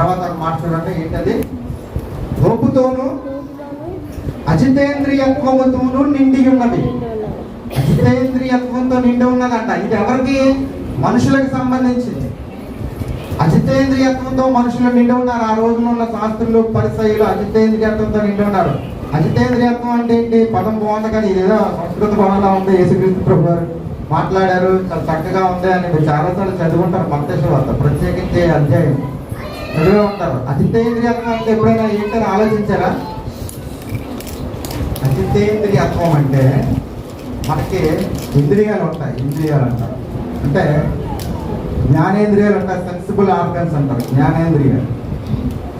తర్వాత ఒక మాట చూడండి ఏంటది? రూపుతోను అజితేంద్రియత్వముతోను నిండి ఉన్నది. అజితేంద్రియత్వంతో నిండి ఉన్నదంట. ఇది ఎవరికి? మనుషులకు సంబంధించింది. అజితేంద్రియత్వంతో మనుషులు నిండి ఉన్నారు. ఆ రోజున ఉన్న శాస్త్రులు పరిసయులు అజితేంద్రియత్వంతో నిండి ఉన్నారు. అజితేంద్రియత్వం అంటే ఏంటి? పదం బాగుంది కానీ ఇదేదో సంస్కృత పదంలో ఉంది. యేసుక్రీస్తు ప్రభు గారు మాట్లాడారు. చాలా చక్కగా ఉంది అని మీరు చాలాసార్లు చదువుకుంటారు మంతేశ్వర ప్రత్యేకించే అధ్యాయం. చదివే ఉంటారు. అతిథేంద్రియత్వం అంటే ఎప్పుడైనా ఏంటని ఆలోచించారా? అతిథేంద్రియత్వం అంటే మనకి ఇంద్రియాలు ఉంటాయి ఇంద్రియాలు అంటారు. అంటే జ్ఞానేంద్రియాలు అంటారు సెన్సిబుల్ ఆర్గన్స్ అంటారు జ్ఞానేంద్రియాలు.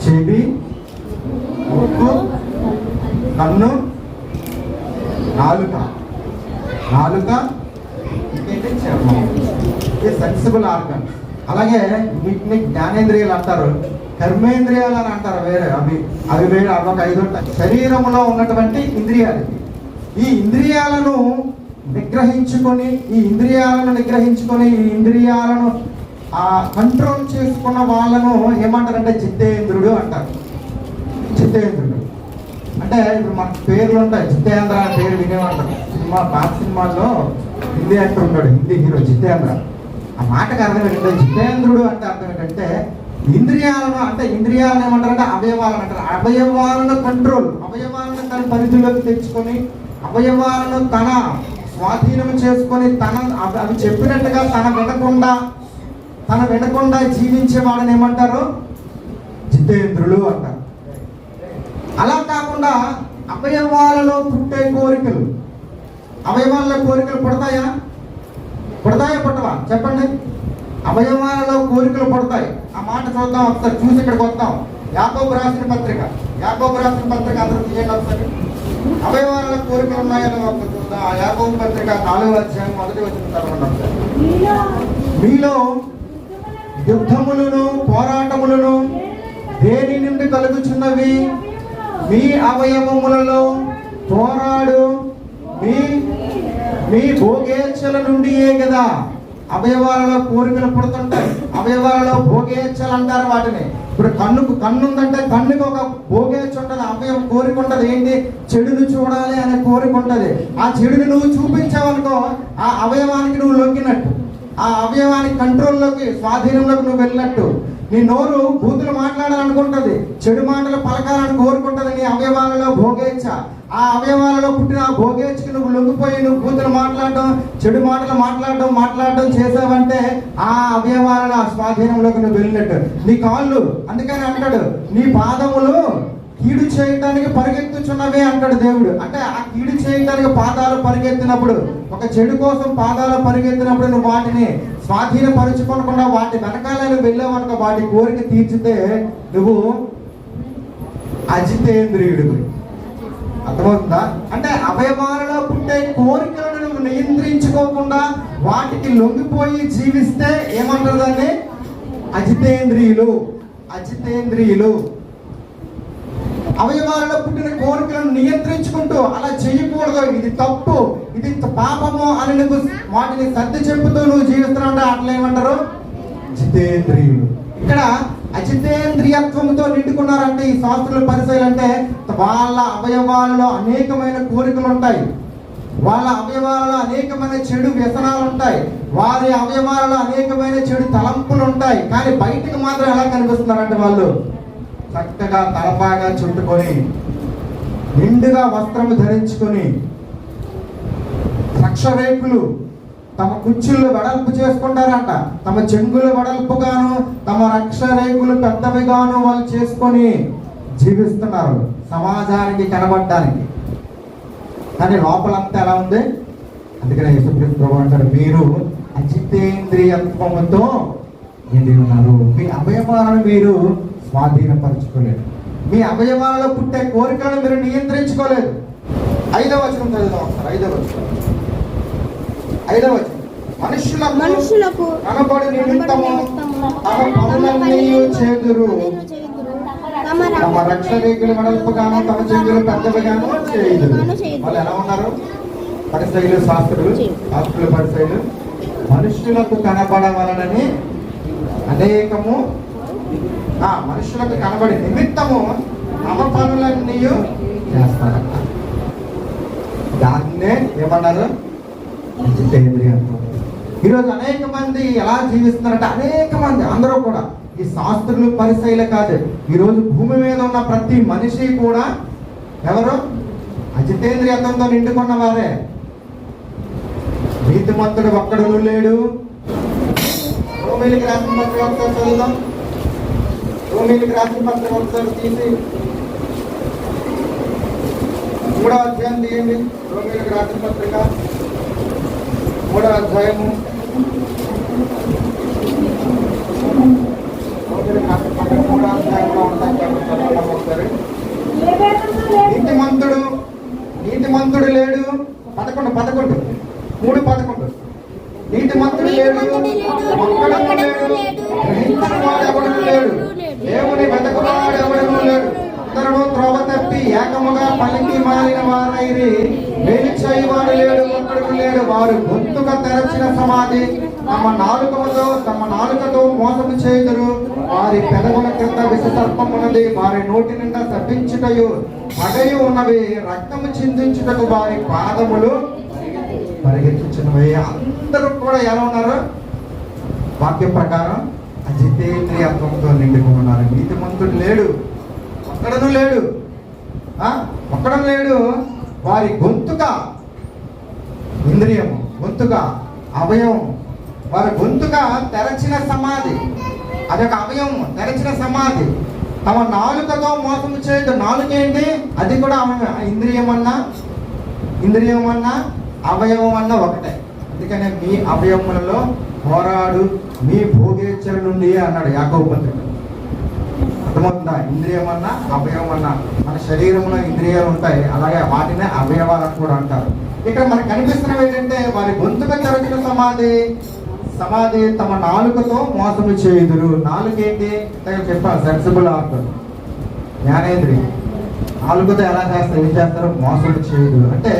చెవి ముక్కు కన్ను నాలుక. నాలుక ఇంకేంటి? చర్మం. ఇది సెన్సిబుల్ ఆర్గన్స్ అలాగే వీటిని జ్ఞానేంద్రియాలు అంటారు. కర్మేంద్రియాలు అని అంటారు వేరే అవి అవి వేరే అవి ఒక ఐదు ఉంటాయి. శరీరంలో ఉన్నటువంటి ఇంద్రియాలు ఈ ఇంద్రియాలను నిగ్రహించుకొని ఈ ఇంద్రియాలను నిగ్రహించుకొని ఈ ఇంద్రియాలను ఆ కంట్రోల్ చేసుకున్న వాళ్ళను ఏమంటారంటే చిత్తేంద్రుడు అంటారు. చిత్తేంద్రుడు. అంటే ఇప్పుడు మన పేర్లు ఉంటాయి. చిత్తేంద్ర అనే పేరు వినేవాళ్ళు. సినిమా పాత సినిమాల్లో హిందీ యాక్టర్ ఉంటాడు హిందీ హీరో చిత్తేంద్ర. ఆ మాటకు అర్థం ఏంటంటే జితేంద్రుడు అంటే అర్థం ఏంటంటే ఇంద్రియాలను అంటే ఇంద్రియాలను ఏమంటారంటే అవయవాలను అంటారు. అవయవాలను కంట్రోల్ అవయవాలను తన పరిధిలోకి తెచ్చుకొని అవయవాలను తన స్వాధీనం చేసుకొని తన అవి అవి చెప్పినట్టుగా తన వినకుండా తన వినకుండా జీవించే వాళ్ళని ఏమంటారు? జితేంద్రులు అంటారు. అలా కాకుండా అవయవాలలో పుట్టే కోరికలు అవయవాలలో కోరికలు పుడతాయా? పుడతాయా పుట్టవా? చెప్పండి. అవయవాలలో కోరికలు పుడతాయి. ఆ మాట చూద్దాం ఒకసారి చూసి ఇక్కడికి వద్దాం. యాకోబు రాసిన పత్రిక. యాకోబు రాసిన పత్రిక అందరూ తీయండి ఒకసారి. అవయవాలలో కోరికలు ఉన్నాయని ఒకసారి చూద్దాం. ఆ యాకోబు పత్రిక నాలుగో అధ్యాయం మొదటి వచ్చిన తర్వాత. మీలో యుద్ధములను పోరాటములను దేని నుండి కలుగుచున్నవి? మీ అవయవములలో పోరాడు మీ మీ భోగేచ్ఛల నుండియే కదా. అవయవాలలో కోరికలు పుడుతుంటాయి. అవయవాలలో భోగేచ్ఛలు అంటారు వాటిని. ఇప్పుడు కన్నుకు కన్ను ఉందంటే కన్నుకు ఒక భోగేచ్ఛ ఉంటుంది. అవయవం కోరిక ఉంటుంది ఏంటి? చెడును చూడాలి అనే కోరిక ఉంటుంది. ఆ చెడుని నువ్వు చూపించావనుకో ఆ అవయవానికి నువ్వు లొంగినట్టు. ఆ అవయవానికి కంట్రోల్లోకి స్వాధీనంలోకి నువ్వు వెళ్ళినట్టు. నీ నోరు బూతులు మాట్లాడాలనుకుంటది. చెడు మాటలు పలకాలని కోరుకుంటుంది నీ అవయవాలలో భోగేచ్ఛ. ఆ అవయవాలలో పుట్టిన ఆ నువ్వు లొంగిపోయి నువ్వు కూతురు మాట్లాడడం చెడు మాటలు మాట్లాడడం మాట్లాడడం చేసావంటే ఆ అవయవాలను ఆ స్వాధీనంలోకి నువ్వు వెళ్ళినట్టు. నీ కాళ్ళు అందుకని అంటాడు నీ పాదములు కీడు చేయడానికి పరిగెత్తుచున్నవే అంటాడు దేవుడు. అంటే ఆ కీడు చేయడానికి పాదాలు పరిగెత్తినప్పుడు ఒక చెడు కోసం పాదాలు పరిగెత్తినప్పుడు నువ్వు వాటిని స్వాధీనపరచుకోకుండా వాటి వెనకాల నువ్వు వెళ్ళావనుకో వాటి కోరిక తీర్చితే నువ్వు అజితేంద్రియుడు అర్థమవుతుందా? అంటే అవయవాలలో పుట్టే కోరికలను నియంత్రించుకోకుండా వాటికి లొంగిపోయి జీవిస్తే ఏమంటారు దాన్ని? అజితేంద్రియులు. అజితేంద్రియులు. అవయవాలలో పుట్టిన కోరికలను నియంత్రించుకుంటూ అలా చేయకూడదు. ఇది తప్పు ఇది పాపము అని నువ్వు వాటిని సర్ది చెప్పుతూ నువ్వు జీవిస్తున్నావు అట్లా ఏమంటారు? జితేంద్రియులు ఇక్కడ అజితేంద్రియత్వంతో నిండుకున్నారంటే ఈ శాస్త్రుల పరిశీలి అంటే వాళ్ళ అవయవాలలో అనేకమైన కోరికలు ఉంటాయి వాళ్ళ అవయవాలలో అనేకమైన చెడు వ్యసనాలు ఉంటాయి వారి అవయవాలలో అనేకమైన చెడు తలంపులు ఉంటాయి కానీ బయటకు మాత్రం ఎలా కనిపిస్తున్నారంటే వాళ్ళు చక్కగా తలపాగా చుట్టుకొని నిండుగా వస్త్రము ధరించుకొని రక్షరేకులు తమ కుర్చీలు వెడల్పు చేసుకుంటారంట. తమ చెంగులు వెడల్పుగాను తమ రక్ష రేగులు పెద్దవిగాను వాళ్ళు చేసుకొని జీవిస్తున్నారు సమాజానికి కనబడడానికి. కానీ లోపలంతా ఎలా ఉంది? అందుకనే యేసుక్రీస్తు ప్రభు అంటారు మీరు అజితేంద్రియత్వముతో నిండి ఉన్నారు. మీ అవయవాలను మీరు స్వాధీనపరచుకోలేదు. మీ అవయవాలలో పుట్టే కోరికలను మీరు నియంత్రించుకోలేదు. ఐదవ వచనం చదువుదాం ఒకసారి ఐదవ వచనం. ఐదవ వచనం మనుషులకు మనుషులకు కనబడి నిమిత్తము తమ పనులన్నీ చేదురు. తమ తమ రక్షరేకులు వెడల్పుగాను తమ చెంగులు పెద్దవిగాను చేయదు వాళ్ళు ఎలా ఉన్నారు? పరిశైలు శాస్త్రులు శాస్త్రుల పరిశైలు. మనుషులకు కనబడవలనని అనేకము ఆ మనుషులకు కనబడి నిమిత్తము తమ పనులన్నీ చేస్తారంట. దాన్నే ఏమన్నారు? ఈరోజు అనేక మంది ఎలా జీవిస్తున్నారంటే అనేక మంది అందరూ కూడా ఈ శాస్త్రులు పరిశైలు కాదు ఈరోజు భూమి మీద ఉన్న ప్రతి మనిషి కూడా ఎవరు? అజితేంద్రియత్వంతో నిండుకున్న వారే నీతిమంతుడు ఒక్కడు లేడు. రోమిలికి రాసిన పత్రిక ఒకసారి చదువుదాం. రోమిలికి రాసిన పత్రిక ఒకసారి తీసి. మూడో అధ్యాయం తీయండి. రోమిలికి రాసిన పత్రిక. మూడవ అధ్యాయము రోమిలికి అధ్యాయంలో ఉంటాయి కాబట్టి ఒకసారి నీతిమంతుడు నీతిమంతుడు లేడు పదకొండు పదకొండు మూడు పదకొండు. నీతిమంతుడు లేడు మొక్కడము లేడు గ్రహించిన వాడెవడను లేడు దేవుని వెతకువాడు ఎవడను లేడు. అందరూ త్రోవ తప్పి ఏకముగా పలికి మారిన వారైరి వేలి చేయవాడు లేడు ఒక్కడు లేడు. వారు గొంతుగా తెరచిన సమాధి తమ నాలుకలతో తమ నాలుకతో మోసము చేయుదురు. వారి పెదవుల క్రింద విషసర్పమున్నది వారి నోటి నిండా తప్పించుటయు పగయు ఉన్నవి రక్తము చిందించుటకు వారి పాదములు పరిగెత్తించినవి అందరూ కూడా ఎలా ఉన్నారు? వాక్యం ప్రకారం అజితేంద్రియత్వంతో నిండుకుని నీతి మంతుడు లేడు. ఒక్కడను లేడు. ఆ? లేడు. వారి గొంతుక ఇంద్రియము. గొంతుక అవయవం. వారి గొంతుక తెరచిన సమాధి. అదొక అవయవం తెరచిన సమాధి. తమ నాలుకతో మోసం చేయదు. నాలుక ఏంటి అది కూడా ఇంద్రియం అన్నా ఇంద్రియం అన్నా అవయవం అన్నా ఒకటే. అందుకనే మీ అవయవములలో పోరాడు మీ భోగేచ్చర నుండి అన్నాడు యాకోపత్రుడు అర్థమవుతుందా? ఇంద్రియం అన్నా అవయవం అన్నా మన శరీరంలో ఇంద్రియాలు ఉంటాయి. అలాగే వాటినే అవయవాలను కూడా అంటారు. ఇక్కడ మనకు కనిపిస్తున్నవి ఏంటంటే వారి గొంతుక తెరచిన సమాధి సమాధి తమ నాలుకతో మోసము చేయుదురు. నాలుగేంటి ఇంతగా చెప్పాను సెన్సిబుల్ ఆర్ట్ జ్ఞానేంద్రి నాలుగుతో ఎలా చేస్తారు? ఏం చేస్తారు? మోసం చేయదు అంటే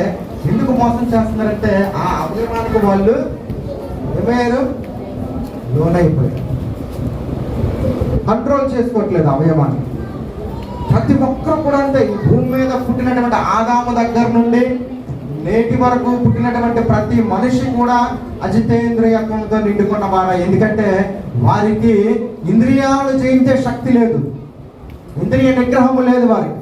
ఎందుకు మోసం చేస్తున్నారంటే ఆ అవయవానికి వాళ్ళు ఏమయ్యారు లోనైపోయారు. కంట్రోల్ చేసుకోవట్లేదు అవయవాన్ని ప్రతి ఒక్కరు కూడా అంటే ఈ భూమి మీద పుట్టినటువంటి ఆదాము దగ్గర నుండి నేటి వరకు పుట్టినటువంటి ప్రతి మనిషి కూడా అజితేంద్రియత్వంతో నిండుకున్న వారు. ఎందుకంటే వారికి ఇంద్రియాలు జయించే శక్తి లేదు. ఇంద్రియ నిగ్రహము లేదు వారికి.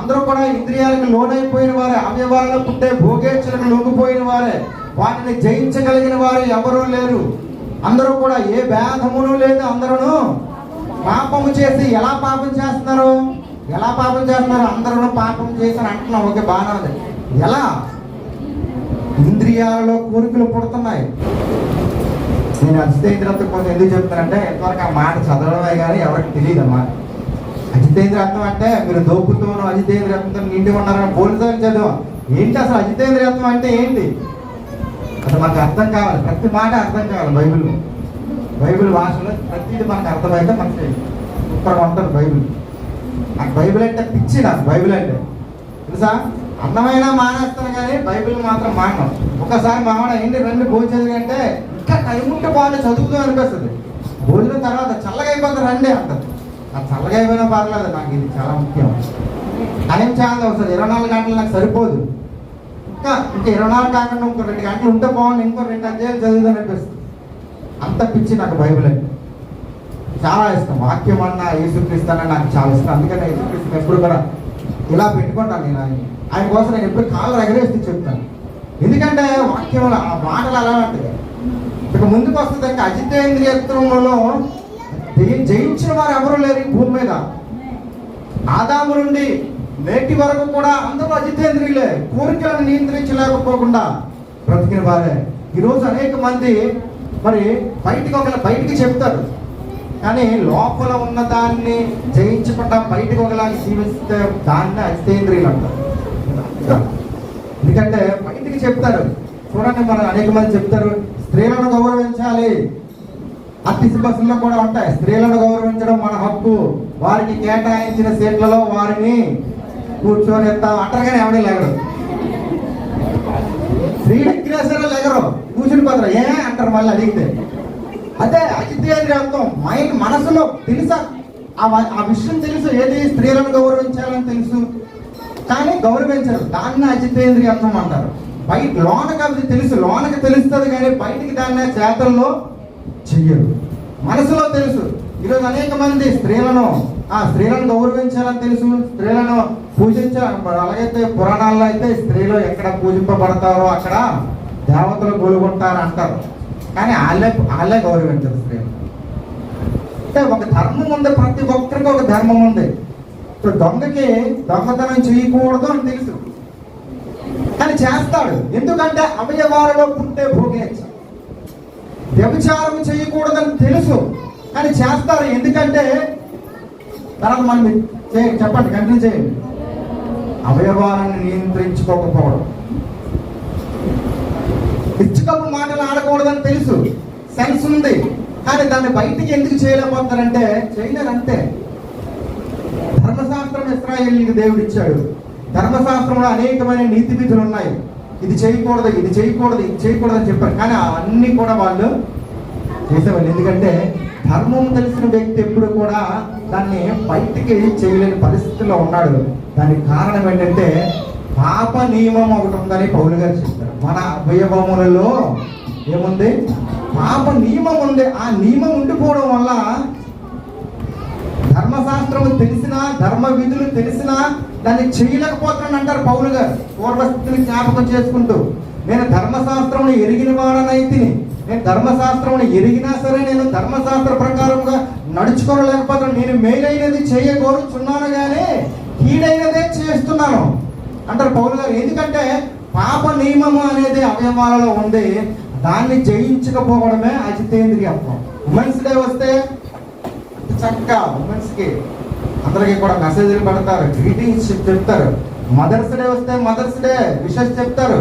అందరూ కూడా ఇంద్రియాలకు లోనైపోయిన వారే. అవయవాలలో పుట్టే భోగేచ్ఛలకు లొంగిపోయిన వారే. వాటిని జయించగలిగిన వారు ఎవరూ లేరు. అందరూ కూడా ఏ భేదమును లేదు అందరూ పాపము చేసి ఎలా పాపం చేస్తున్నారు? ఎలా పాపం చేస్తున్నారు? అందరూ పాపం చేశారు అంటున్నాం ఓకే బాగానే ఉంది ఎలా? ఇంద్రియాలలో కోరికలు పుడుతున్నాయి. నేను అజితేంద్రత్వం కోసం ఎందుకు చెప్తానంటే ఎంతవరకు ఆ మాట చదవడమే కానీ ఎవరికి తెలియదు అమ్మా అజితేంద్ర అర్థం అంటే మీరు దోపుతూ అజితేంద్ర అర్థం నిండి ఉన్నారని పోలీసులు చదువు. ఏంటి అసలు అజితేంద్రత్వం అంటే ఏంటి? అసలు మనకు అర్థం కావాలి. ప్రతి మాట అర్థం కావాలి బైబిల్ బైబిల్ భాషలో ప్రతిది మనకు అర్థమైతే మనకి సూపర్గా ఉంటుంది బైబిల్. నాకు బైబిల్ అంటే పిచ్చి నాకు. బైబిల్ అంటే తెలుసా? అన్నమైనా మానేస్తాను కానీ బైబిల్ మాత్రం మానం ఒకసారి మామూలు ఏంటి రెండు భోజనం అంటే ఇంకా టైం ఉంటే బాగుంటే చదువుతూ అనిపిస్తుంది. భోజనం తర్వాత చల్లగా అయిపోతే రండి అంటారు. ఆ చల్లగా అయిపోయినా పర్లేదు నాకు ఇది చాలా ముఖ్యం. టైం చాలా అవసరం. ఇరవై నాలుగు గంటలు నాకు సరిపోదు. ఇంకా ఇంకా ఇరవై నాలుగు కాకుండా ఇంకో రెండు గంటలు ఉంటే బాగుంది ఇంకో రెండు అధ్యాయులు చదువుతాను అనిపిస్తుంది. అంత పిచ్చి నాకు బైబిల్ అంటే. చాలా ఇష్టం. వాక్యం అన్న యేసుక్రీస్తానని నాకు చాలా ఇష్టం. అందుకని యేసుక్రీస్తు ఎప్పుడు కూడా ఇలా పెట్టుకుంటాను నేను ఆయన ఆయన కోసం నేను ఎప్పుడు కాళ్ళు ఎగరేస్తూ చెప్తాను. ఎందుకంటే వాక్యంలో ఆ మాటలు అలా ఉంటుంది ఇక ముందుకు వస్తుంది ఇంకా అజితేంద్రియత్వంలో జయించిన వారు ఎవరు లేరు ఈ భూమి మీద. ఆదాము నుండి నేటి వరకు కూడా అందరూ అజితేంద్రియులే. కోరికలను నియంత్రించలేకపోకుండా బ్రతికిన వారే. ఈరోజు అనేక మంది మరి బయటికి ఒకవేళ బయటికి చెప్తారు. కానీ లోపల ఉన్న దాన్ని జయించకుండా బయటకు ఒకలాగా జీవిస్తే దాన్ని అజితేంద్రియులు అంటారు. ఎందుకంటే బయటికి చెప్తారు. చూడండి మన అనేక మంది చెప్తారు స్త్రీలను గౌరవించాలి. ఆర్టీసీ బస్సుల్లో కూడా ఉంటాయి. స్త్రీలను గౌరవించడం మన హక్కు. వారికి కేటాయించిన సీట్లలో వారిని కూర్చొని ఎత్తాం అంటారు కానీ ఎవడే లేగరు స్త్రీలు ఎక్కినా లేగరు. కూర్చుని పోతారు. ఏ? అంటారు మళ్ళీ అడిగితే. అదే అజితేంద్రియంతో మైండ్ మనసులో తెలుసా? ఆ ఆ విషయం తెలుసు. ఏది స్త్రీలను గౌరవించాలని తెలుసు? కానీ గౌరవించరు. దాన్ని అజితేంద్రియత్వం అంటారు. బయట లోనకి అది తెలుసు లోనకి తెలుస్తుంది కానీ బయటికి దాన్ని చేతల్లో చెయ్యరు. మనసులో తెలుసు. ఈరోజు అనేక మంది స్త్రీలను ఆ స్త్రీలను గౌరవించాలని తెలుసు స్త్రీలను పూజించాలి అలాగైతే పురాణాల్లో అయితే స్త్రీలు ఎక్కడ పూజింపబడతారో అక్కడ దేవతలు గొలుగుంటారు అంటారు కానీ వాళ్ళే వాళ్ళే గౌరవించరు స్త్రీలు. అంటే ఒక ధర్మం ఉంది ప్రతి ఒక్కరికి ఒక ధర్మం ఉంది. దొంగకి దొంగతనం చేయకూడదు అని తెలుసు. కానీ చేస్తాడు. ఎందుకంటే అవయవాలలో పుట్టే భోగేచ్చ వ్యభిచారం చేయకూడదని తెలుసు. కానీ చేస్తారు. ఎందుకంటే తర్వాత మనం చే- చెప్పండి. కంటిన్యూ చేయండి. అవయవాలను నియంత్రించుకోకపోవడం. ఇచ్చుకప్పు మాటలు ఆడకూడదని తెలుసు. సెన్స్ ఉంది. కానీ దాన్ని బయటికి ఎందుకు చేయలేకపోతారంటే చేయలేరు అంతే ధర్మశాస్త్రం ఇస్రాయేలీకి దేవుడు ఇచ్చాడు ధర్మశాస్త్రంలో అనేకమైన నీతి విధులు ఉన్నాయి. ఇది చేయకూడదు ఇది చేయకూడదు ఇది చేయకూడదు అని చెప్పారు. కానీ అన్నీ కూడా వాళ్ళు చేసేవాళ్ళు. ఎందుకంటే ధర్మం తెలిసిన వ్యక్తి ఎప్పుడు కూడా దాన్ని బయటికి చేయలేని పరిస్థితిలో ఉన్నాడు. దానికి కారణం ఏంటంటే పాప నియమం ఒకటి ఉందని పౌలు గారు చెప్తారు. మన అవయవములలో ఏముంది? పాప నియమం ఉంది. ఆ నియమం ఉండిపోవడం వల్ల ధర్మశాస్త్రము తెలిసినా ధర్మ విధులు తెలిసినా దాన్ని చేయలేకపోతున్నాను అంటారు పౌలు గారు. పూర్వస్థితిని జ్ఞాపకం చేసుకుంటూ నేను ధర్మశాస్త్రం ఎరిగిన వాడనైతిని నేను ధర్మశాస్త్రం ఎరిగినా సరే నేను ధర్మశాస్త్ర ప్రకారంగా నడుచుకోలేకపోతున్నాను. నేను మేలైనది చేయగోరుచున్నాను కానీ కీడైనదే చేస్తున్నాను. అంటారు పౌలు గారు. ఎందుకంటే పాప నియమము అనేది అవయవాలలో ఉంది దాన్ని జయించకపోవడమే అజితేంద్రియత్వం ఉమెన్స్ డే వస్తే చక్కగా ఉమెన్స్కి అందరికి కూడా మెసేజ్లు పెడతారు గ్రీటింగ్స్ చెప్తారు. మదర్స్ డే వస్తే మదర్స్ డే విషెస్ చెప్తారు.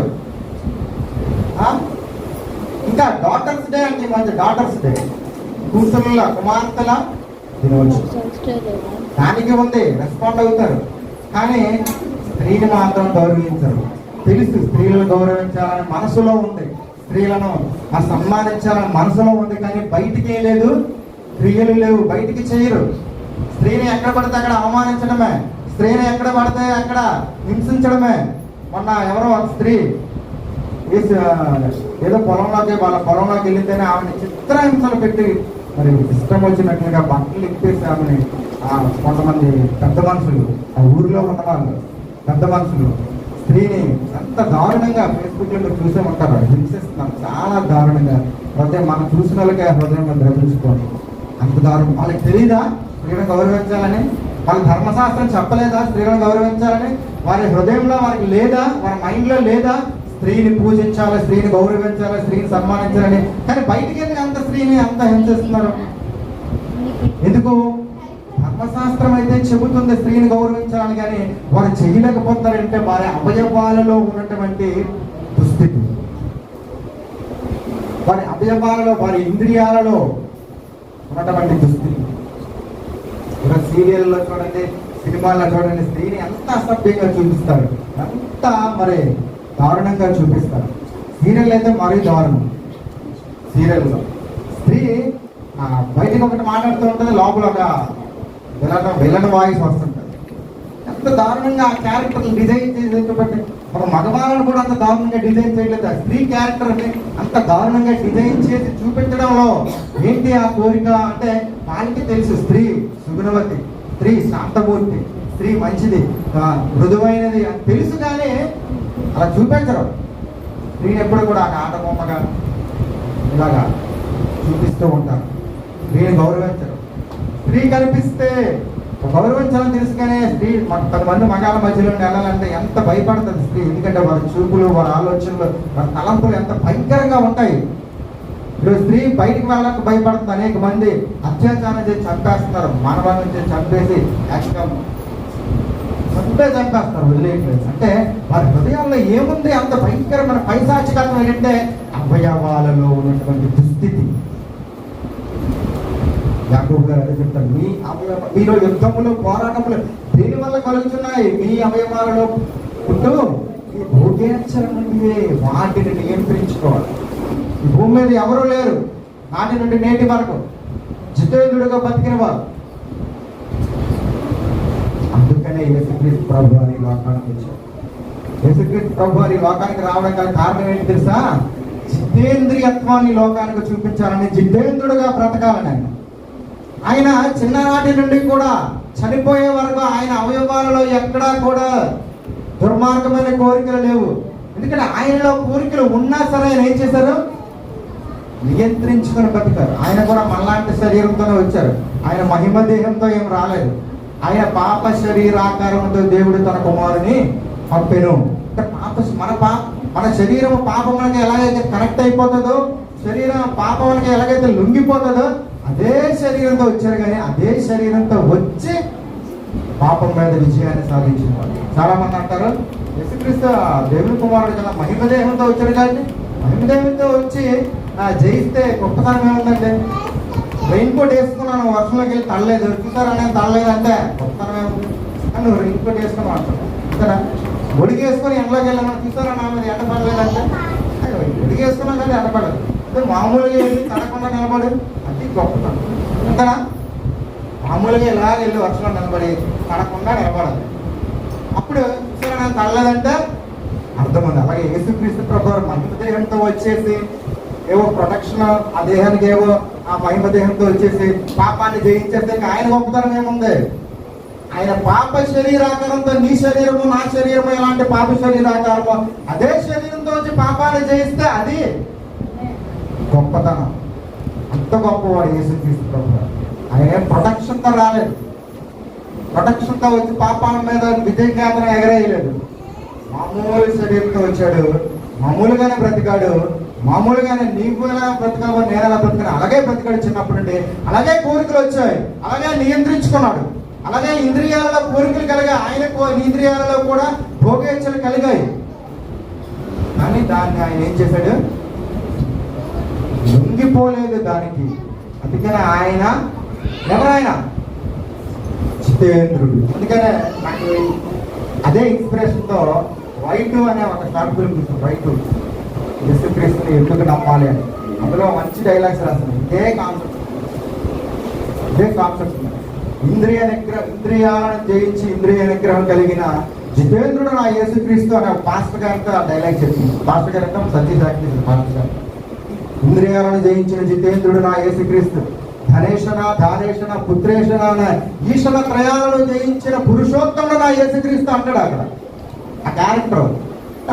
ఇంకా డాటర్స్ డే అంటే మంచి డాటర్స్ డే కూతుర్ల కుమార్తెల దానికి ఉంది రెస్పాండ్ అవుతారు. కానీ స్త్రీని మాత్రం గౌరవించరు. తెలుసు స్త్రీలను గౌరవించాలని మనసులో ఉంది. స్త్రీలను ఆ సన్మానించాలని మనసులో ఉంది కానీ బయటికి లేదు. క్రియలు లేవు బయటికి చేయరు. స్త్రీని ఎక్కడ పడితే అక్కడ అవమానించడమే. స్త్రీని ఎక్కడ పడితే అక్కడ హింసించడమే. మొన్న ఎవరో ఒక స్త్రీ ఏదో పొలంలోకి వాళ్ళ పొలంలోకి వెళ్ళితేనే ఆమెని చిత్రహింసలు పెట్టి మరి ఇష్టం వచ్చినట్లుగా బట్టలు ఇప్పేసి ఆమెని ఆ, కొంతమంది పెద్ద మనుషులు ఆ ఊరిలో ఉన్నవాళ్ళు పెద్ద మనుషులు స్త్రీని ఎంత దారుణంగా ఫేస్బుక్లో చూసే ఉంటారు. హింసిస్తున్నారు. చాలా దారుణంగా. హృదయం మనం చూసిన వాళ్ళకే హృదయంగా ద్రవించుకోండి అంత దారుణం వాళ్ళకి తెలియదా స్త్రీలను గౌరవించాలని? వాళ్ళ ధర్మశాస్త్రం చెప్పలేదా? స్త్రీలను గౌరవించాలని? వారి హృదయంలో వారికి లేదా? వారి మైండ్లో లేదా? స్త్రీని పూజించాలి స్త్రీని గౌరవించాలి స్త్రీని సన్మానించాలని. కానీ బయటికి ఎందుకు అంత స్త్రీని అంత హింసిస్తున్నారు? ఎందుకు? ధర్మశాస్త్రం అయితే చెబుతుంది స్త్రీని గౌరవించాలని కానీ వారు చేయలేకపోతారంటే వారి అవయవాలలో ఉన్నటువంటి దుస్థితి. వారి అవయవాలలో వారి ఇంద్రియాలలో ఉన్నటువంటి దుస్థితి. ఇలా సీరియల్లో చూడండి సినిమాల్లో చూడండి స్త్రీని ఎంత అసభ్యంగా చూపిస్తారు. ఎంత మరి దారుణంగా చూపిస్తారు. సీరియల్ అయితే మరీ దారుణం. సీరియల్లో. స్త్రీ బయటకు ఒకటి మాట్లాడుతూ ఉంటుంది లోపల ఒక విలన విలన వాయిస్ వస్తుంటుంది. ఎంత దారుణంగా ఆ క్యారెక్టర్ డిజైన్ చేసేటువంటి ఒక మగవాళ్ళను కూడా అంత దారుణంగా డిజైన్ చేయలేదు. ఆ స్త్రీ క్యారెక్టర్ని అంత దారుణంగా డిజైన్ చేసి చూపించడంలో ఏంటి ఆ కోరిక? అంటే వాళ్ళకి తెలుసు స్త్రీ సుగుణవతి స్త్రీ శాంతమూర్తి స్త్రీ మంచిది మృదువైనది అని తెలుసు కానీ అలా చూపించరు. స్త్రీని ఎప్పుడు కూడా ఆ ఆట బొమ్మగా ఇలాగా చూపిస్తూ ఉంటారు. స్త్రీని గౌరవించరు. స్త్రీ కనిపిస్తే గౌరవించాలని తెలుసు కానీ స్త్రీ మ- పది మంది మగాల మధ్యలో వెళ్ళాలంటే ఎంత భయపడుతుంది స్త్రీ? ఎందుకంటే వారి చూపులు వారి ఆలోచనలు వారి తలంపులు ఎంత భయంకరంగా ఉంటాయి. ఇప్పుడు స్త్రీ బయటికి వెళ్ళడానికి భయపడుతుంది. అనేక మంది అత్యాచారం చేసి చంపేస్తున్నారు. మానవాళ్ళని నుంచి చంపేసి యాక్చువల్గా చంపే చంపేస్తారు వదిలేయట్లేదు. అంటే వారి హృదయాల్లో ఏముంది? అంత భయంకరమైన పైశాచికత్వం ఏంటంటే అవయవాలలో ఉన్నటువంటి దుస్థితి. యాకోబు గారు అదే చెప్తారు మీ అవయవ మీలో యుద్ధములు పోరాటములు దేని వల్ల కలుగుతున్నాయి? మీ అవయవాలలో ఉంటూ ఈ భోగేచ్చల నుండి వాటిని నియంత్రించుకోవాలి. ఈ భూమి మీద ఎవరూ లేరు. నాటి నుండి నేటి వరకు జితేంద్రుడిగా బతికిన వారు. అందుకనే యేసుక్రీస్తు ప్రభు అని లోకానికి వచ్చారు. యేసుక్రీస్తు ప్రభు అని లోకానికి రావడం గల కారణం ఏంటి తెలుసా? జితేంద్రియత్వాన్ని లోకానికి చూపించాలని జితేంద్రుడుగా బ్రతకాలని ఆయన. ఆయన చిన్ననాటి నుండి కూడా చనిపోయే వరకు ఆయన అవయవాలలో ఎక్కడా కూడా దుర్మార్గమైన కోరికలు లేవు. ఎందుకంటే ఆయనలో కోరికలు ఉన్నా సరే ఆయన ఏం చేశారు? నియంత్రించుకొని బతికారు. ఆయన కూడా మనలాంటి శరీరంతోనే వచ్చారు. ఆయన మహిమ దేహంతో ఏం రాలేదు. ఆయన పాప శరీరాకారంతో దేవుడు తన కుమారుని పంపెను. అంటే పాప మన పా మన శరీరం పాపములకి ఎలాగైతే కనెక్ట్ అయిపోతుందో శరీరం పాపములకి ఎలాగైతే లొంగిపోతుందో అదే శరీరంతో వచ్చారు కానీ అదే శరీరంతో వచ్చి పాపం మీద విజయాన్ని సాధించిన వాళ్ళు చాలా మంది అంటారు యశుక్రీస్తు దేవుని కుమారుడు కదా మహిమ దేహంతో వచ్చాడు కానీ మహిమ దేహంతో వచ్చి ఆ, జయిస్తే గొప్పతనం ఏముందండి రెయిన్ కోట్ వేసుకున్నాను వర్షంలోకి వెళ్ళి తడలేదు. చూసారా నేను తడలేదు అంటే గొప్పతనం ఏముంది అని నువ్వు రెయిన్ కోట్ వేసుకుని అంటున్నావు చూసారా? వేసుకొని ఎండలోకి వెళ్ళాను చూసారా నా మీద ఎండ పడలేదంటే? ఉడికేసుకున్నా వేసుకున్నాం కానీ ఎండ పడదు మామూలుగా వెళ్ళి తడకుండా నిలబడు. అది గొప్పతనం. అంతేనా? మామూలుగా ఇలా వెళ్ళి వర్షంలో నిలబడి పడకుండా నిలబడాలి. అప్పుడు సరే నేను తడలేదంటే అర్థమైంది. అలాగే యేసుక్రీస్తు ప్రభు మహిమ దేహంతో వచ్చేసి ఏవో ప్రొటెక్షన్ ఆ దేహానికి ఏవో ఆ మహిమ దేహంతో వచ్చేసి పాపాన్ని జయించేస్తే ఆయన గొప్పతనం ఏముంది? ఆయన పాప శరీరాకారంతో నీ శరీరము నా శరీరము ఎలాంటి పాప శరీరాకారము అదే శరీరంతో వచ్చి పాపాన్ని జయిస్తే అది గొప్పతనం. గొప్పవాడు యేసుక్రీస్తు ప్రభు ఆయన ఏం ప్రొటెక్షన్తో రాలేదు. ప్రొటెక్షన్తో వచ్చి పాపాల మీద విజయగాథన ఎగరేయలేదు. మామూలు శరీరంతో వచ్చాడు. మామూలుగానే బ్రతికాడు. మామూలుగానే నీకు ఎలా బ్రతకావో నేను ఎలా బ్రతకాను అలాగే బ్రతికాడు చిన్నప్పటి నుండి. అలాగే కోరికలు వచ్చాయి. అలాగే నియంత్రించుకున్నాడు. అలాగే ఇంద్రియాలలో కోరికలు కలిగాయి ఆయన కో- ఇంద్రియాలలో కూడా భోగేచ్చలు కలిగాయి. కానీ దాన్ని ఆయన ఏం చేశాడు? లొంగిపోలేదు దానికి. అందుకనే ఆయన ఎవరాయన జితేంద్రుడు. అందుకనే నాకు అదే ఇన్స్పిరేషన్తో వైటు అనే ఒక షార్ట్ ఫిల్మ్ వైటు వైట్ యేసుక్రీస్తుని ఎందుకు నమ్మాలి అని. అందులో మంచి డైలాగ్స్ రాస్తుంది ఇదే కాన్సెప్ట్ ఇదే కాన్సెప్ట్ ఇంద్రియ నిగ్రహ ఇంద్రియాలను జయించి ఇంద్రియ నిగ్రహం కలిగిన జితేంద్రుడు నా యేసుక్రీస్తు అనే పాస్టర్ గారితో ఆ డైలాగ్ చెప్పింది పాస్టర్ గారు అంటే సతీ పాస్టర్ గారు. ఇంద్రియాలను జయించిన జితేంద్రుడు నా యేసుక్రీస్తు. ధనేషణ ధానేషణ పుత్రేషణ అనే ఈశ్వర త్రయాలను జయించిన పురుషోత్తముడు నా యేసుక్రీస్తు అంటాడు అక్కడ. ఆ క్యారెక్టర్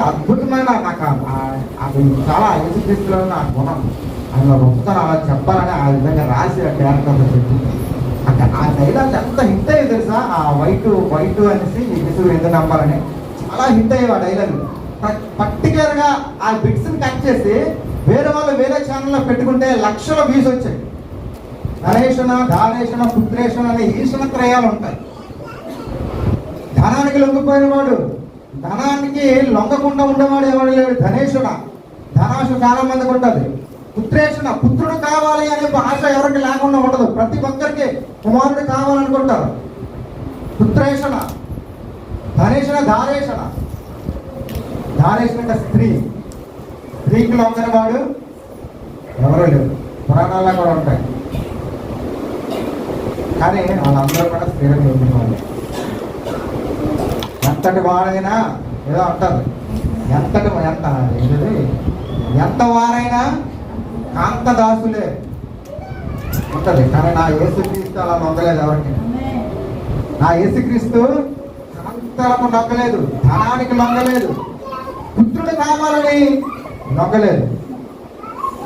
అద్భుతమైన నాకు ఆ- అది చాలా యేసుక్రీస్తులో నా గుణం. ఆయన గొప్పతనం అలా చెప్పాలని ఆ విధంగా రాసి ఆ క్యారెక్టర్ చెప్పింది అక్కడ ఆ డైలాగ్ ఎంత హిట్ అయ్యి తెలుసా? ఆ వైట్ వైట్ అనేసి యేసు ఎంత నమ్మాలని. చాలా హిట్ అయ్యేవి ఆ డైలాగ్ పర్టికులర్గా ఆ బిట్స్ని కట్ చేసి వేరే వాళ్ళు వేరే ఛానల్లో పెట్టుకుంటే లక్షల వ్యూస్ వచ్చాయి. నరేషణ ధారేషణ పుత్రేషణ అనే ఈషణ త్రయాలు ఉంటాయి. ధనానికి లొంగిపోయిన వాడు ధనానికి లొంగకుండా ఉండేవాడు ఎవడు లేడు? ధనేషుడ ధనాశ చాలా మందికి ఉంటుంది. పుత్రేషణ పుత్రుడు కావాలి అనే ఆశ ఎవరికి లేకుండా ఉండదు. ప్రతి ఒక్కరికి కుమారుడు కావాలనుకుంటారు. పుత్రేషణ ధనేషణ ధారేషణ ధారేషణ స్త్రీ. స్త్రీకి లొంగని వాడు? ఎవరూ లేరు. పురాణాల్లో కూడా ఉంటాయి. కానీ వాళ్ళందరూ కూడా స్త్రీలకు లొంగిన వాళ్ళు ఎంతటి వాడైనా ఏదో అంటారు. ఎంతటి ఎంత ఏంటది? ఎంత వారైనా కాంతదాసులే ఉంటుంది. కానీ నా యేసుక్రీస్తు అలా నొంగలేదు ఎవరికి? నా యేసుక్రీస్తు కాంతలకు నొక్కలేదు. ధనానికి లొంగలేదు పుత్రుడు కావాలని నొక్కలేదు.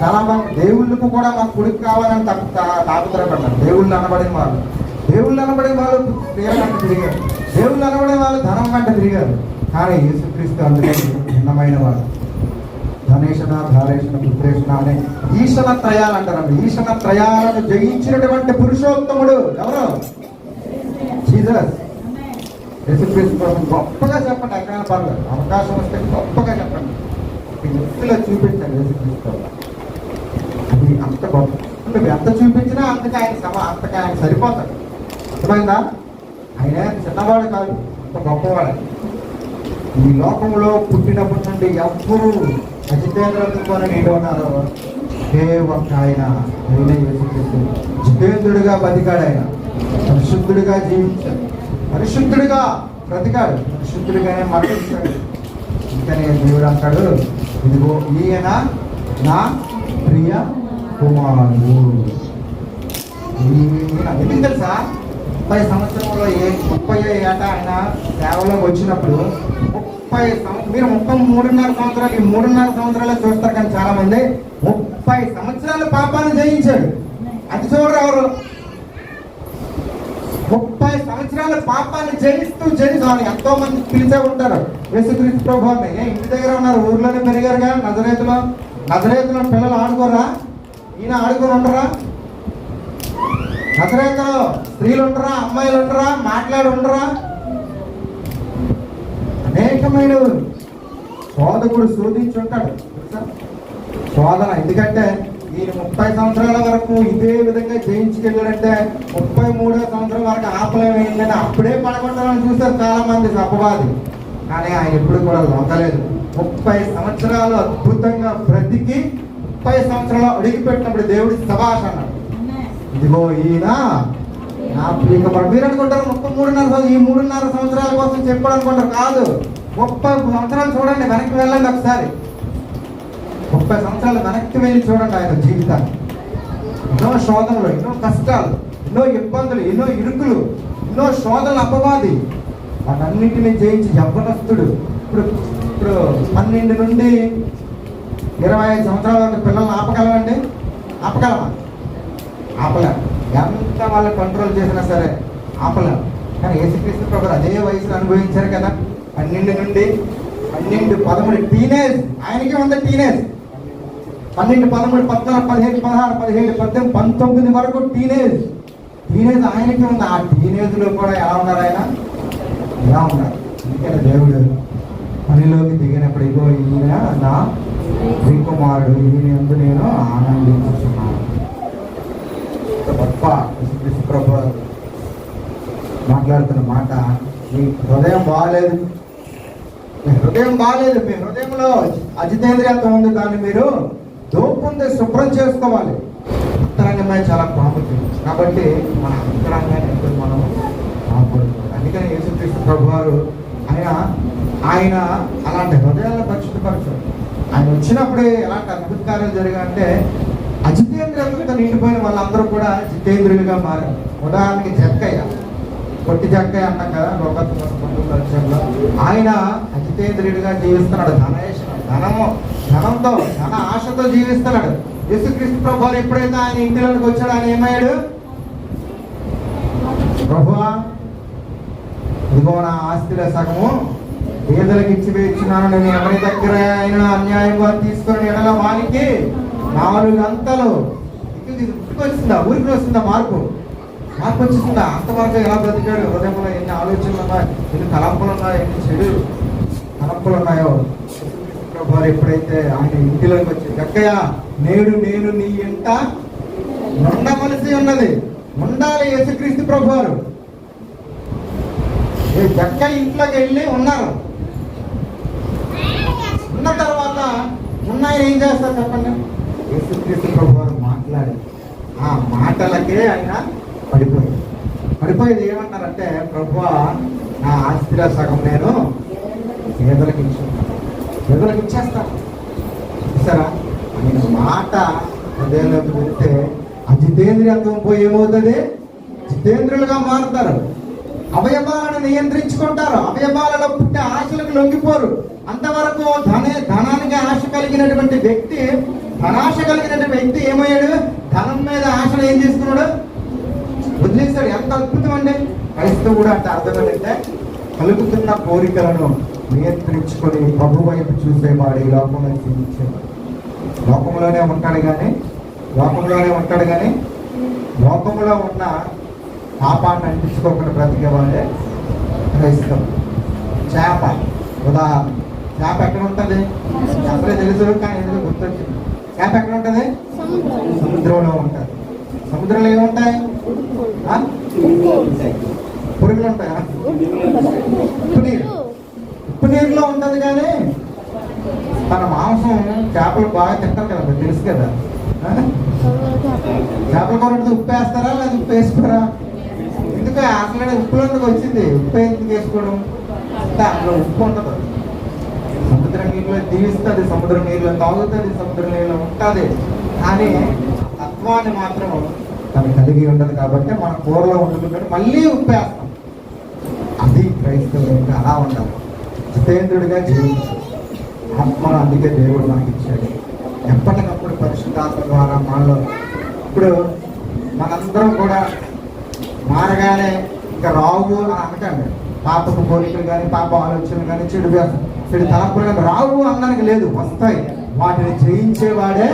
చాలా మంది దేవుళ్ళకు కూడా మాకు కొడుకు కావాలని తప్పు తాపుతరపడ్డారు దేవుళ్ళు అనబడిన వాళ్ళు. దేవుళ్ళు అనబడిన వాళ్ళు పేరు తిరిగారు. దేవుళ్ళు అనబడిన వాళ్ళు ధనం వెంట తిరిగారు. కానీ యేసుక్రీస్తు అందుకే భిన్నమైన వాడు. ధనేషణ ధారేషణ పుత్రేషణ అనే ఈశన త్రయాలు అంటారండి ఈశన త్రయాలను జయించినటువంటి పురుషోత్తముడు ఎవరు? జీసస్. యేసుక్రీస్తు కోసం గొప్పగా చెప్పండి. ఎక్కడైనా పర్లేదు అవకాశం వస్తే గొప్పగా చెప్పండి. వ్యక్తిలో చూపించండి యేసుక్రీస్తు అది అంత గొప్ప. నువ్వు ఎంత చూపించినా అంతకు ఆయన సమ అంతకు ఆయన సరిపోతాడు. అర్థమైందా? ఆయన చిన్నవాడు కాదు అంత గొప్పవాడు. ఈ లోకంలో పుట్టినప్పటి నుండి ఎవ్వరూ అజితేంద్రులతో నీడు ఉన్నారో ఏ ఒక్క ఆయన ఆయన యేసుక్రీస్తు. జితేంద్రుడిగా బతికాడు ఆయన. పరిశుద్ధుడిగా జీవించాడు. పరిశుద్ధుడిగా బ్రతికాడు. పరిశుద్ధుడిగానే మరణించాడు. అందుకనే దేవుడు అంటాడు ఇదిగో ఈయన నా ప్రియ కుమారుడు. ఎందుకు తెలుసా? ముప్పై సంవత్సరంలో ఏ ముప్పై ఏట ఆయన సేవలోకి వచ్చినప్పుడు ముప్పై సంవత్సరం మీరు ముప్పై మూడున్నర సంవత్సరాలు ఈ మూడున్నర సంవత్సరాలు చూస్తారు కానీ చాలా మంది ముప్పై సంవత్సరాలు పాపాన్ని జయించాడు. అది చూడరు ఎవరు? ముప్పై సంవత్సరాల పాపాన్ని జనిస్తూ జనిస్తూ ఎంతో మంది పిలిచే ఉంటారు. యేసుక్రీస్తు ప్రభావాన్ని ఏ ఇంటి దగ్గర ఉన్నారు? ఊర్లోనే పెరిగారుగా నజరేతులో. నజరేతులో పిల్లలు ఆడుకోరా ఈయన ఆడుకొని ఉండరా? నజరేతలో స్త్రీలు ఉండరా? అమ్మాయిలు ఉండరా? మాట్లాడి ఉండరా? అనేకమైన శోధకుడు శోధించి ఉంటాడు తెలుసా? శోధన ఎందుకంటే మీరు ముప్పై సంవత్సరాల వరకు ఇదే విధంగా చేయించుకెళ్ళారంటే ముప్పై మూడో సంవత్సరం వరకు ఆపలేమైందని అప్పుడే పడగొట్టాలని చూశారు చాలా మంది అపవాది కానీ ఆయన ఎప్పుడు కూడా లొంగలేదు ముప్పై సంవత్సరాలు అద్భుతంగా బ్రతికి ముప్పై సంవత్సరాలు అడిగిపెట్టినప్పుడు దేవుడి సభాష్ అన్నాడు ఇదిగో ఈయన నా ప్రియకుమారుడు మీరు అనుకుంటారు ముప్పై మూడున్నర ఈ మూడున్నర సంవత్సరాల కోసం చెప్పడం అనుకుంటారు కాదు. ముప్పై సంవత్సరాలు చూడండి వెనక్కి వెళ్ళండి ఒకసారి. ముప్పై సంవత్సరాలు వెనక్కి వెళ్ళి చూడండి ఆయన జీవితాన్ని. ఎన్నో శోధనలు ఎన్నో కష్టాలు ఎన్నో ఇబ్బందులు ఎన్నో ఇరుకులు ఎన్నో శోధనలు అపవాది. వాటన్నింటినీ జయించి యవ్వనస్తుడు. ఇప్పుడు ఇప్పుడు పన్నెండు నుండి ఇరవై ఐదు సంవత్సరాల వరకు పిల్లల్ని ఆపగలమండి? ఆపగలమా? ఆపలేం. ఎంత వాళ్ళు కంట్రోల్ చేసినా సరే ఆపలేం. కానీ యేసుక్రీస్తు ప్రభు అదే వయసులో అనుభవించారు కదా. పన్నెండు నుండి పన్నెండు పదమూడు టీనేజ్ ఆయనకి ఉంది టీనేజ్ పన్నెండు పదమూడు పద్నాలుగు పదిహేను పదహారు పదిహేడు పద్దెనిమిది పంతొమ్మిది వరకు టీనేజ్ టీనేజ్ ఆయనకి ఉంది. ఆ టీనేజ్లో కూడా ఎలా ఉన్నారు ఆయన? ఎలా ఉన్నారు? అందుకని దేవుడు పనిలోకి దిగినప్పుడు ఇగో ఈయన నా కుమారుడు ఈయన ఎందు నేను ఆనందించుతున్నాను గొప్ప యేసుక్రీస్తు ప్రభు మాట్లాడుతున్న మాట మీ హృదయం బాగాలేదు మీ హృదయం బాగాలేదు మీ హృదయంలో అజితేంద్రియత్వం ఉంది. దాన్ని మీరు దోపుంది శుభ్రం చేసుకోవాలి. అంతరంగమే చాలా ప్రాముఖ్యం. కాబట్టి మన అంతరంగాన్ని ఎప్పుడు మనం కాపాడుకోవాలి. అందుకని యేసుక్రీస్తు ప్రభు వారు ఆయన ఆయన అలాంటి హృదయాలను పరిశుద్ధపరచారు. ఆయన వచ్చినప్పుడే ఎలాంటి అద్భుత కార్యాలు జరిగాయంటే అజితేంద్రియంతో నిండిపోయిన వాళ్ళందరూ కూడా జితేంద్రులుగా మారారు. ఉదాహరణకి జక్కయ్య. పొట్టి జక్కయ్య అంటాం కదా లోకత్వ పండుగలో ఆయన అజితేంద్రియుడిగా జీవిస్తున్నాడు. ధనేష్ ధనము ధనంతో ధన ఆశతో జీవిస్తున్నాడు. యేసుక్రీస్తు ప్రభు ఎప్పుడైతే ఆయన ఇంటిలోకి వచ్చాడు ఆయన ఏమయ్యాడు? ప్రభువా ఇదిగో నా ఆస్తిలో సగము పేదలకు ఇచ్చి వేయించున్నాను. నేను ఎవరి దగ్గర అయినా అన్యాయంగా తీసుకొని ఎడల వానికి నాలుగు అంతలు ఇది వచ్చిందా? ఊరికి వస్తుందా మార్పు? మార్పు వచ్చేసిందా అంతవరకు ఎలా బ్రతికాడు? హృదయంలో ఎన్ని ఆలోచనలు ఉన్నాయి ఎన్ని తలంపులు ఉన్నాయి ఎన్ని చెడు తలంపులు ఉన్నాయో ప్రభు ఎప్పుడైతే ఆయన ఇంటిలోకి వచ్చి ఎక్కయ్య నేడు నేను నీ ఇంట ఉండవలసి ఉన్నది. ఉండాలి యేసుక్రీస్తు ప్రభు వారు జక్క ఇంట్లోకి వెళ్ళి ఉన్నారు. ఉన్న తర్వాత ఉన్న ఏం చేస్తారు చెప్పండి? యేసుక్రీస్తు ప్రభు వారు మాట్లాడి ఆ మాటలకే ఆయన పడిపోయింది పడిపోయేది ఏమంటారంటే ప్రభు నా ఆస్తిలో సగం నేను పేదలకు ఇచ్చుకుంటాను పేదలకు ఇచ్చేస్తాను సరా ఆయన మాట హృదయంలోకి వెళ్తే జితేంద్రియత్వం పోయి ఏమవుతుంది? జితేంద్రులుగా మారుతారు. అవయవాలను నియంత్రించుకుంటారు. అవయవాలలో పుట్టే ఆశలకు లొంగిపోరు. అంతవరకు ధనే ధనానికి ఆశ కలిగినటువంటి వ్యక్తి ధనాశ కలిగినటువంటి వ్యక్తి ఏమయ్యాడు? ధనం మీద ఆశను ఏం చేసుకున్నాడు? వదిలేస్తాడు ఎంత అద్భుతం అండి. క్రైస్తవుడు కూడా అంటే అర్థం ఏంటంటే కలుగుతున్న కోరికలను నియంత్రించుకొని ప్రభు వైపు చూసేవాడు ఈ లోకంలో జీవించేవాడు. లోకంలోనే ఉంటాడు కానీ లోకంలోనే ఉంటాడు కానీ లోకంలో ఉన్న పాపాన్ని అంటించుకోకుండా బ్రతికేవాడే క్రైస్తవం చేప ఉదాహరణ. చేప ఎక్కడ ఉంటుంది? అసలే తెలుసు కానీ ఎందుకు గుర్తొచ్చింది? చేప ఎక్కడ ఉంటుంది? సముద్రంలో ఉంటుంది. సముద్రంలో ఏముంటాయి? పురుగులు ఉంటాయా? ఉప్పు ఉప్పు నీరులో ఉంటుంది కానీ తన మాంసం చేపలు బాగా తింటారు కదా తెలుసు కదా. చేపల కూర ఉప్పు వేస్తారా లేదా ఉప్పు వేసుకోరా? ఎందుకు ఉప్పు అసలు ఉప్పులోకి వచ్చింది? ఉప్పు ఎందుకు వేసుకోవడం? అంటే అందులో ఉప్పు ఉండదు సముద్ర నీళ్ళు దీవిస్తుంది సముద్ర నీళ్ళు తాగుతుంది సముద్ర నీళ్ళు ఉంటుంది. కానీ తత్వాన్ని మాత్రం తను కలిగి ఉండదు కాబట్టి మన కూరలో ఉంటుంది కానీ మళ్ళీ ఉప్పు వేస్తాం. అది క్రైస్తవులు అలా ఉండాలి. జితేంద్రుడిగా జీవించాలి ఆత్మను అందుకే దేవుడు మనకి ఇచ్చాడు ఎప్పటికప్పుడు పరిశుద్ధాత్మ ద్వారా మనలో ఇప్పుడు మనందరం కూడా మారగానే ఇంకా రావు అని అనకండి. పాపపు కోరికలు కానీ పాప ఆలోచనలు కానీ చెడు చెడు తలపులు రావు అనడానికి లేదు. వస్తాయి. వాటిని జయించేవాడే